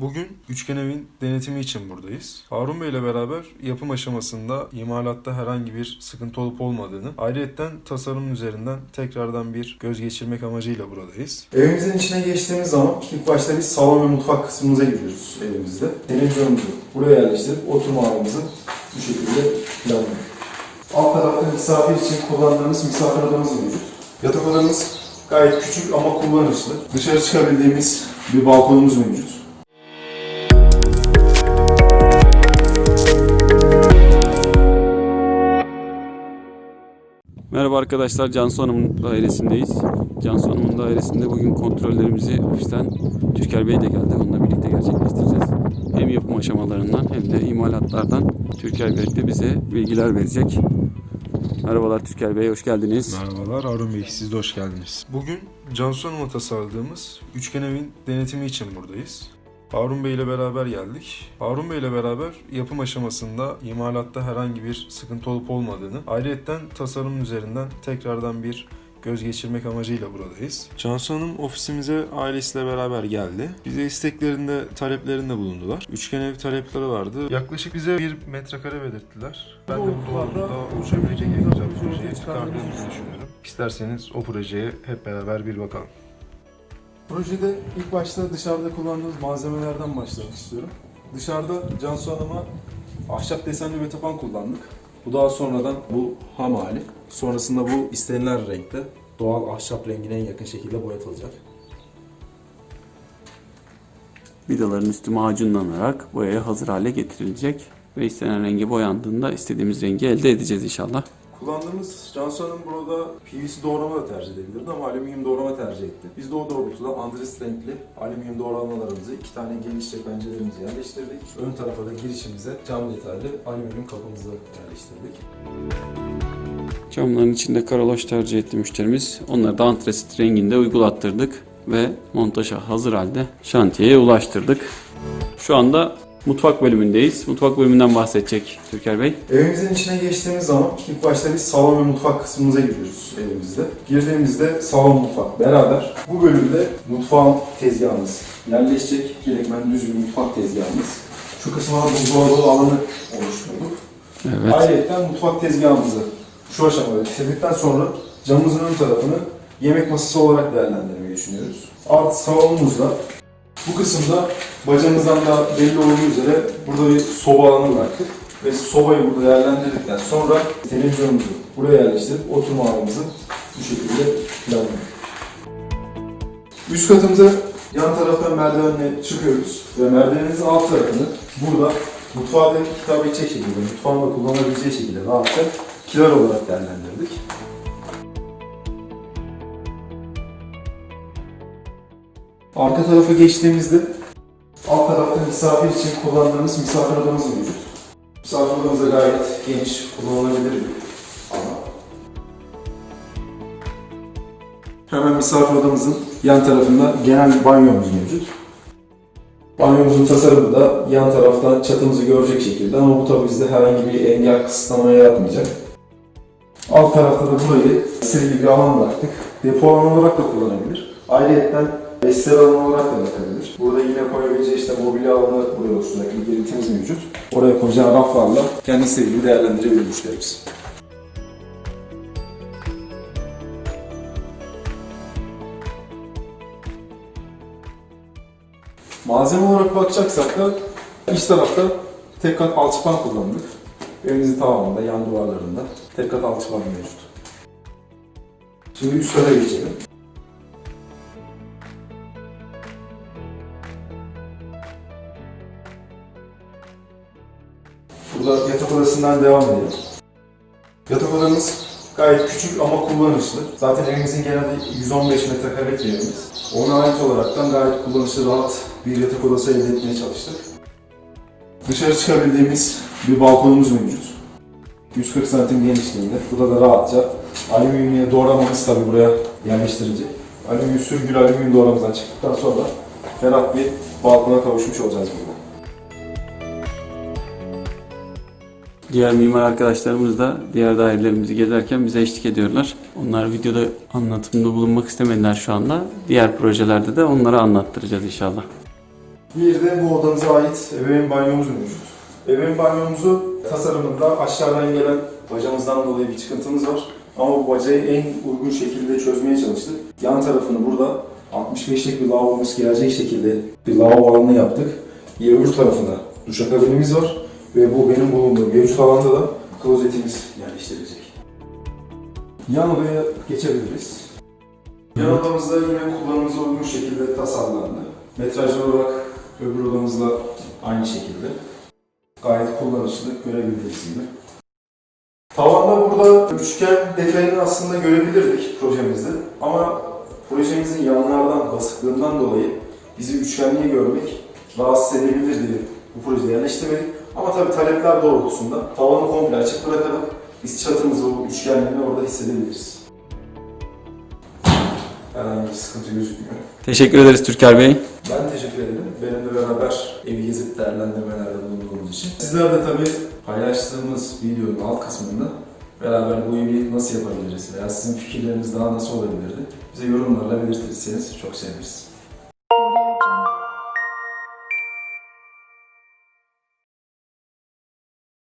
Bugün Üçgen Evin denetimi için buradayız. Harun Bey ile beraber yapım aşamasında imalatta herhangi bir sıkıntı olup olmadığını, ayrıyetten tasarım üzerinden tekrardan bir göz geçirmek amacıyla buradayız. Evimizin içine geçtiğimiz zaman ilk başta biz salon ve mutfak kısmımıza giriyoruz evimizde. Televizyonumuzu buraya yerleştirip oturma alanımızı bu şekilde planlıyoruz. Alt tarafta misafir için kullandığımız misafir odamız mevcut. Yatak odamız gayet küçük ama kullanışlı. Dışarı çıkabildiğimiz bir balkonumuz mevcut. Merhaba arkadaşlar, Cansu Hanım'ın dairesindeyiz. Cansu Hanım'ın dairesinde bugün kontrollerimizi ofisten Türker Bey de geldi. Onunla birlikte gerçekleştireceğiz. Hem yapım aşamalarından hem de imalatlardan Türker Bey de bize bilgiler verecek. Merhabalar Türker Bey, hoş geldiniz. Merhabalar Harun Bey, siz de hoş geldiniz. Bugün Cansu Hanım'a tasarladığımız Üçgen Evin denetimi için buradayız. Harun Bey ile beraber geldik. Harun Bey ile beraber yapım aşamasında imalatta herhangi bir sıkıntı olup olmadığını, ayrıyetten tasarım üzerinden tekrardan bir göz geçirmek amacıyla buradayız. Cansu Hanım ofisimize ailesiyle beraber geldi. Bize isteklerinde, taleplerinde bulundular. Üçgen ev talepleri vardı. Yaklaşık bize bir metrekare belirttiler. Ben de bu doğrultuda oluşabilecek en güzel projeyi çıkardığımızı düşünüyorum. İsterseniz o projeye hep beraber bir bakalım. Projede ilk başta dışarıda kullandığımız malzemelerden başlamak istiyorum. Dışarıda Cansu Hanım'a ahşap desenli bir tapan kullandık. Bu daha sonradan bu ham hali. Sonrasında bu istenilen renkte doğal ahşap rengine en yakın şekilde boyatılacak. Vidaların üstü macunlanarak boyaya hazır hale getirilecek ve istenen rengi boyandığında istediğimiz rengi elde edeceğiz inşallah. Kullandığımız Cansu burada PVC doğrama da tercih edebilirdi ama alüminyum doğrama tercih etti. Biz de o doğrultuda andres renkli alüminyum doğramalarımızı iki tane geniş pencerelerimizi yerleştirdik. Ön tarafa da girişimize cam detaylı alüminyum kapımızı yerleştirdik. Camların içinde karaloş tercih etti müşterimiz. Onları da antresit renginde uygulattırdık ve montaja hazır halde şantiyeye ulaştırdık. Şu anda mutfak bölümündeyiz. Mutfak bölümünden bahsedecek Türker Bey. Evimizin içine geçtiğimiz zaman ilk başta biz salon ve mutfak kısmımıza giriyoruz evimizde. Girdiğimizde salon mutfak beraber. Bu bölümde mutfağın tezgahımız yerleşecek. Direkmen düz bir mutfak tezgahımız. Şu kısma buzdolabı alanı oluşturduk. Evet. Ayrıca mutfak tezgahımızı şu aşamada bitirdikten sonra camımızın ön tarafını yemek masası olarak değerlendirmeyi düşünüyoruz. Artı salonumuzda bu kısımda bacamızdan da belli olduğu üzere burada bir soba alanı bıraktık. Ve sobayı burada değerlendirdikten sonra televizyonumuzu buraya yerleştirip oturma alanımızı bu şekilde planladık. Üst katımıza yan taraftan merdivenle çıkıyoruz ve merdivenimizin alt tarafını burada mutfağa da hitap edecek şekilde, mutfağın da kullanabileceği şekilde rahatça kiler olarak değerlendirdik. Arka tarafa geçtiğimizde alt tarafta misafir için kullandığımız misafir odamız mevcut. Misafir odamız da gayet geniş, kullanılabilir bir alan. Hemen misafir odamızın yan tarafında genel banyomuz mevcut. Banyomuzun tasarımı da yan tarafta çatımızı görecek şekilde ama bu tabi bizde herhangi bir engel kısıtlamaya yaratmayacak. Alt tarafta da burayı seri bir alan bıraktık. Depo alanı olarak da kullanabilir. Ayrıca Besler alanı olarak da bakabilir. Burada yine koyabileceği işte mobilya alanı buraya oluşturacak bir geritimiz mevcut. Oraya koyacağı raflarla kendi gibi değerlendirebilir müşterimiz. Malzeme olarak bakacaksak da iç tarafta tek kat alçıpan kullandık. Evimizin tamamında, yan duvarlarında tek kat alçıpan mevcut. Şimdi üst kata geçelim. Odasından devam edelim. Yatak odamız gayet küçük ama kullanışlı. Zaten evimizin genelde 115 metrekarelik bir evimiz. Ona ait olaraktan gayet kullanışlı, rahat bir yatak odası elde etmeye çalıştık. Dışarı çıkabildiğimiz bir balkonumuz mevcut. 140 santim genişliğinde. Burada da rahatça alüminyum doğramamız tabi buraya yerleştirilecek. Alüminyum sürgülü alüminyum doğramamızdan çıktıktan sonra ferah bir balkona kavuşmuş olacağız burada. Diğer mimar arkadaşlarımız da diğer dairelerimizi gezerken bize eşlik ediyorlar. Onlar videoda anlatımda bulunmak istemediler şu anda. Diğer projelerde de onlara anlattıracağız inşallah. Bir de bu odamıza ait ebeveyn banyomuz mevcut. Ebeveyn banyomuzu tasarımında aşağıdan gelen bacamızdan dolayı bir çıkıntımız var. Ama bu bacayı en uygun şekilde çözmeye çalıştık. Yan tarafını burada 65'lik bir lavabomuz gelecek şekilde bir lavabo alanı yaptık. Bir öbür tarafında duşakabinimiz var. Ve bu benim bulunduğum mevcut alanda da klozetimiz yerleştirilecek. Yan odaya geçebiliriz. Yan odamızda yine kullanımıza uygun şekilde tasarlandı. Metraj olarak öbür odamızda aynı şekilde. Gayet kullanışlı, görebildiğiniz gibi. Tavanda burada üçgen defeni aslında görebilirdik projemizde. Ama projemizin yanlardan, basıklığından dolayı bizi üçgenliği görmek rahatsız edebilir diye bu projede yerleştirmedik. Ama tabii talepler doğrultusunda tavanı komple açık bırakarak biz çatımızı, o üçgenliğini orada hissedebiliriz. Herhangi bir sıkıntı gözükmüyor. Teşekkür ederiz Türker Bey. Ben teşekkür ederim. Benimle beraber evi gezip değerlendirmelerde bulunduğumuz için. Sizler de tabii paylaştığımız videonun alt kısmında beraber bu evi nasıl yapabiliriz veya sizin fikirleriniz daha nasıl olabilirdi bize yorumlarla belirtirseniz çok seviniriz.